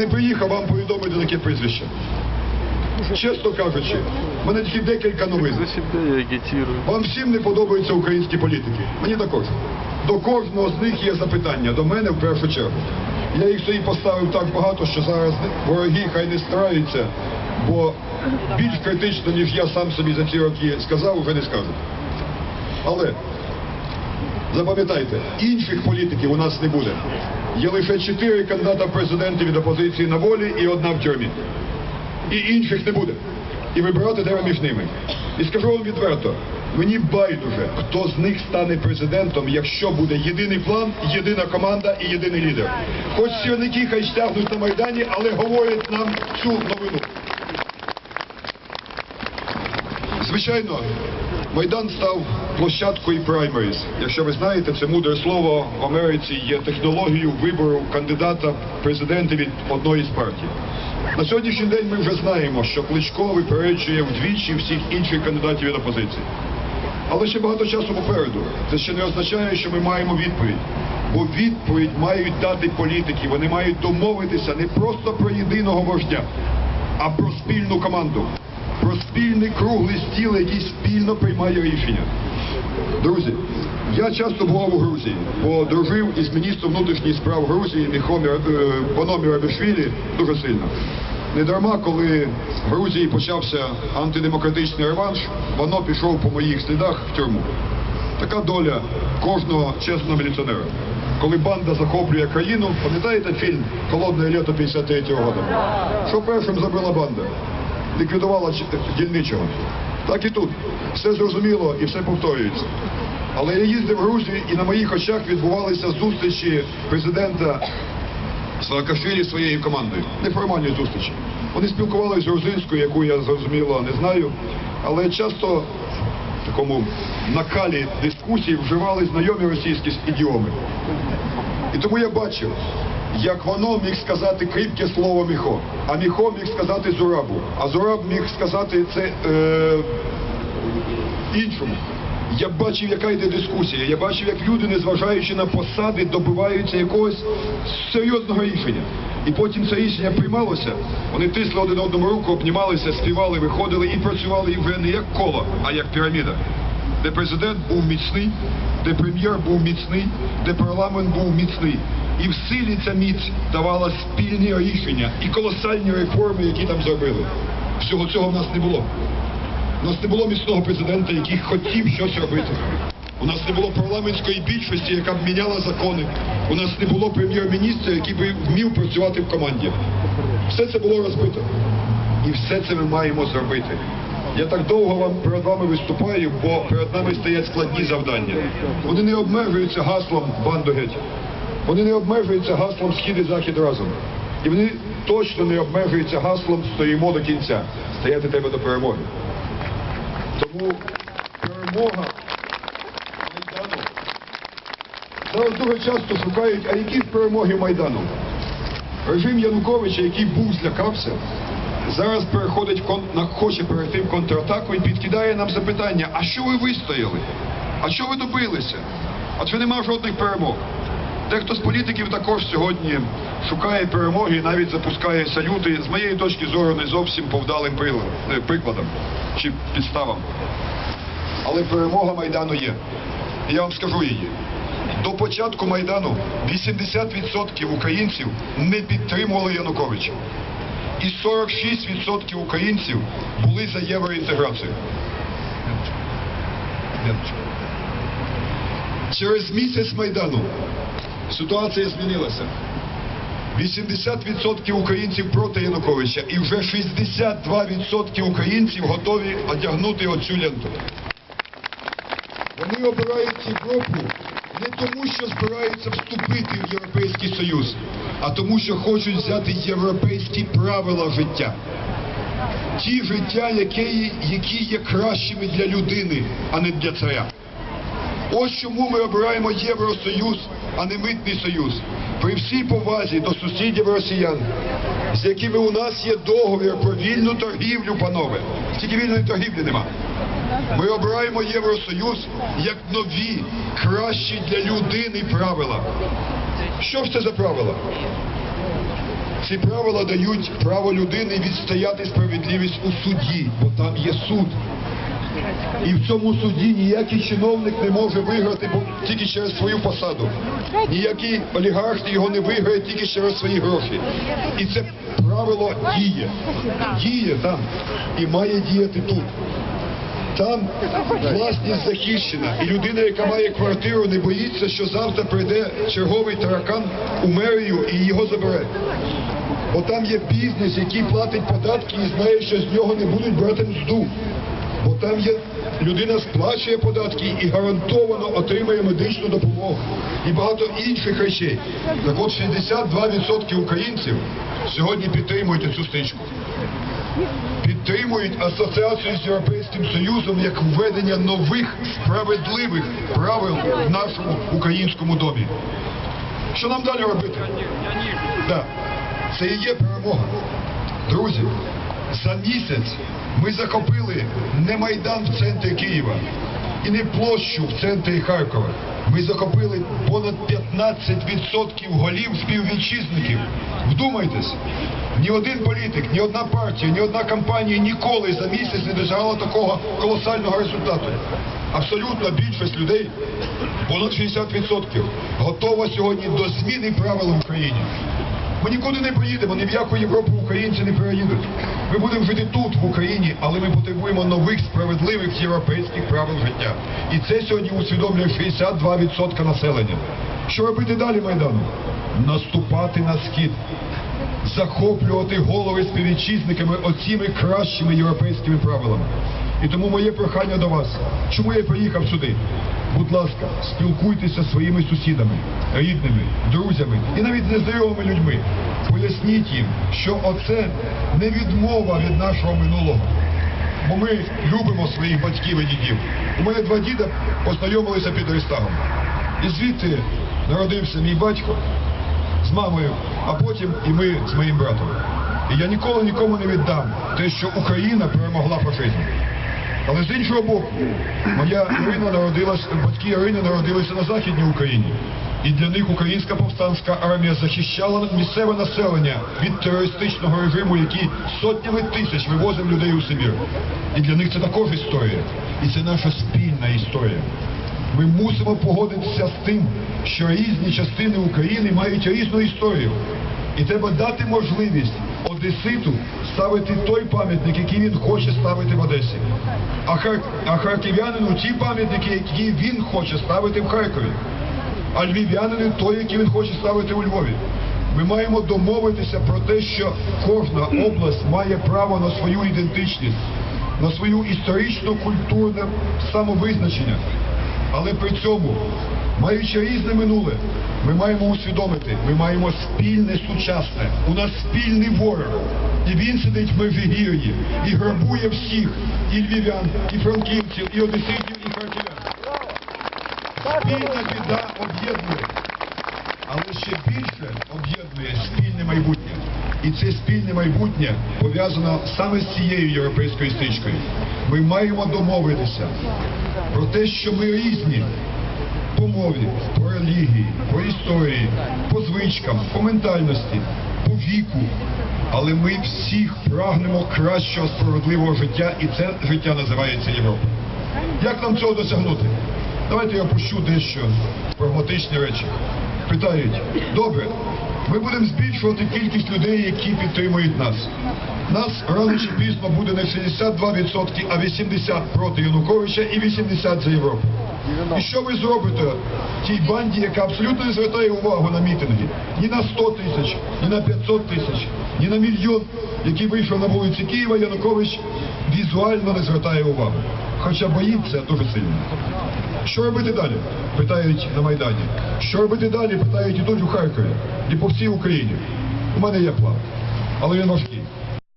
Не приїхав вам повідомити таке прізвище. Чесно кажучи, в мене тільки декілька новин. Вам всім не подобаються українські політики. Мені також. До кожного з них є запитання, до мене в першу чергу. Я їх собі поставив так багато, що зараз вороги хай не стараються, бо більш критично, ніж я сам собі за ці роки сказав, вже не скажу. Але запам'ятайте, інших політиків у нас не буде. Є лише чотири кандидата в президенти від опозиції на волі і одна в тюрмі. І інших не буде. І вибирати треба між ними. І скажу вам відверто, мені байдуже, хто з них стане президентом, якщо буде єдиний план, єдина команда і єдиний лідер. Хоч сірники хай стягнуть на Майдані, але говорять нам цю новину. Звичайно, Майдан став площадкою праймеріс. Якщо ви знаєте, це мудре слово в Америці є технологією вибору кандидата в президенти від одної з партій. На сьогоднішній день ми вже знаємо, що Кличко випереджує вдвічі всіх інших кандидатів від опозиції. Але ще багато часу попереду. Це ще не означає, що ми маємо відповідь. Бо відповідь мають дати політики. Вони мають домовитися не просто про єдиного вождя, а про спільну команду, про спільний круглий стіл, який спільно приймає рішення. Друзі, я часто бував у Грузії, бо дружив із міністром внутрішніх справ Грузії Міхомі е, Боно Мірабішвілі дуже сильно. Не дарма, коли в Грузії почався антидемократичний реванш, Боно пішов по моїх слідах в тюрму. Така доля кожного чесного міліціонера. Коли банда захоплює країну, пам'ятаєте фільм Холодне літо 53-го року? Що першим зробила банда? Ліквідувала дільничого. Так і тут. Все зрозуміло і все повторюється. Але я їздив в Грузію і на моїх очах відбувалися зустрічі президента Саакашвілі своєю командою. Неформальні зустрічі. Вони спілкувалися з грузинською, яку я зрозуміло не знаю, але часто в такому накалі дискусії вживали знайомі російські ідіоми. І тому я бачив, як воно міг сказати кріпке слово Міхо, а Міхо міг сказати Зурабу, а Зураб міг сказати це е, іншому. Я бачив, яка йде дискусія. Я бачив, як люди, незважаючи на посади, добиваються якогось серйозного рішення. І потім це рішення приймалося. Вони тисли один одному руку, обнімалися, співали, виходили і працювали і вже не як коло, а як піраміда. Де президент був міцний, де прем'єр був міцний, де парламент був міцний. І в силі ця міць давала спільні рішення і колосальні реформи, які там зробили. Всього цього в нас не було. У нас не було міцного президента, який хотів щось робити. У нас не було парламентської більшості, яка б міняла закони. У нас не було прем'єр-міністра, який би вмів працювати в команді. Все це було розбито. І все це ми маємо зробити. Я так довго вам перед вами виступаю, бо перед нами стоять складні завдання. Вони не обмежуються гаслом банду геть. Вони не обмежуються гаслом схід і захід разом. І вони точно не обмежуються гаслом стоїмо до кінця. Стояти треба до перемоги. Тому перемога Майдану. Зараз дуже часто шукають, а які перемоги Майдану? Режим Януковича, який був злякався, зараз переходить хоче перейти в контратаку і підкидає нам запитання, а що ви вистояли? А що ви добилися? А чи нема жодних перемог? Дехто з політиків також сьогодні шукає перемоги і навіть запускає салюти, з моєї точки зору, не зовсім по вдалим е, прикладам чи підставам. Але перемога Майдану є. Я вам скажу її. До початку Майдану 80% українців не підтримували Януковича. І 46% українців були за євроінтеграцію. Через місяць Майдану ситуація змінилася. 80% українців проти Януковича і вже 62% українців готові одягнути оцю ленту. Вони обирають Європу не тому, що збираються вступити в Європейський Союз, а тому, що хочуть взяти європейські правила життя. Ті життя, які, які є кращими для людини, а не для царя. Ось чому ми обираємо Євросоюз, а не митний союз. При всій повазі до сусідів росіян, з якими у нас є договір про вільну торгівлю, панове. Тільки вільної торгівлі нема. Ми обираємо Євросоюз як нові, кращі для людини правила. Що ж це за правила? Ці правила дають право людини відстояти справедливість у суді, бо там є суд. І в цьому суді ніякий чиновник не може виграти тільки через свою посаду. Ніякий олігарх його не виграє тільки через свої гроші. І це правило діє. Діє там і має діяти тут. Там власність захищена, і людина, яка має квартиру, не боїться, що завтра прийде черговий таракан у мерію і його забере. Бо там є бізнес, який платить податки і знає, що з нього не будуть брати мзду. Бо там є людина сплачує податки і гарантовано отримає медичну допомогу і багато інших речей. Так от 62% українців сьогодні підтримують цю стичку підтримують асоціацію з Європейським Союзом як введення нових справедливих правил в нашому українському домі. Що нам далі робити? Да, це і є перемога. Друзі, за місяць ми захопили не Майдан в центрі Києва і не площу в центрі Харкова. Ми захопили понад 15% голів співвітчизників. Вдумайтесь, ні один політик, ні одна партія, ні одна кампанія ніколи за місяць не досягала такого колосального результату. Абсолютна більшість людей, понад 60%, готова сьогодні до зміни правил в Україні. Ми нікуди не поїдемо, ні в яку Європу українці не переїдуть. Ми будемо жити тут, в Україні, але ми потребуємо нових справедливих європейських правил життя. І це сьогодні усвідомлює 62% населення. Що робити далі Майдану? Наступати на схід, захоплювати голови співвітчизниками оціми кращими європейськими правилами. І тому моє прохання до вас. Чому я приїхав сюди? Будь ласка, спілкуйтеся зі своїми сусідами, рідними, друзями і навіть незнайомими людьми. Поясніть їм, що оце не відмова від нашого минулого. Бо ми любимо своїх батьків і дідів. У мене два діда познайомилися під Рейстагом. І звідти народився мій батько з мамою, а потім і ми з моїм братом. І я ніколи нікому не віддам те, що Україна перемогла фашизм. Але з іншого боку, моя Ірина народилась, батьки Ірини народилися на Західній Україні. І для них українська повстанська армія захищала місцеве населення від терористичного режиму, який сотнями тисяч вивозив людей у Сибір. І для них це також історія. І це наша спільна історія. Ми мусимо погодитися з тим, що різні частини України мають різну історію. І треба дати можливість Одеситу ставити той пам'ятник, який він хоче ставити в Одесі. А, хар... а харків'янину ті пам'ятники, які він хоче ставити в Харкові. А львів'янину той, який він хоче ставити у Львові. Ми маємо домовитися про те, що кожна область має право на свою ідентичність, на свою історично-культурне самовизначення. Але при цьому, маючи різне минуле, ми маємо усвідомити, ми маємо спільне сучасне. У нас спільний ворог. І він сидить в Межигір'ї і грабує всіх, і львів'ян, і франківців, і одеситів, і харків'ян. Спільна біда об'єднує, але ще більше об'єднує спільне майбутнє. І це спільне майбутнє пов'язано саме з цією європейською стичкою. Ми маємо домовитися про те, що ми різні по мові, по релігії, по історії, по звичкам, по ментальності, по віку. Але ми всіх прагнемо кращого справедливого життя, і це життя називається Європа. Як нам цього досягнути? Давайте я опущу дещо прагматичні речі. Питають, добре, ми будемо збільшувати кількість людей, які підтримують нас. Нас рано чи пізно буде не 62%, а 80% проти Януковича і 80% за Європу. І що ви зробите тій банді, яка абсолютно не звертає увагу на мітинги? Ні на 100 тисяч, ні на 500 тисяч, ні на мільйон, який вийшов на вулиці Києва, Янукович візуально не звертає увагу. Хоча боїться дуже сильно. Що робити далі? Питають на Майдані. Що робити далі? Питають і тут у Харкові, і по всій Україні. У мене є план, але він важкий.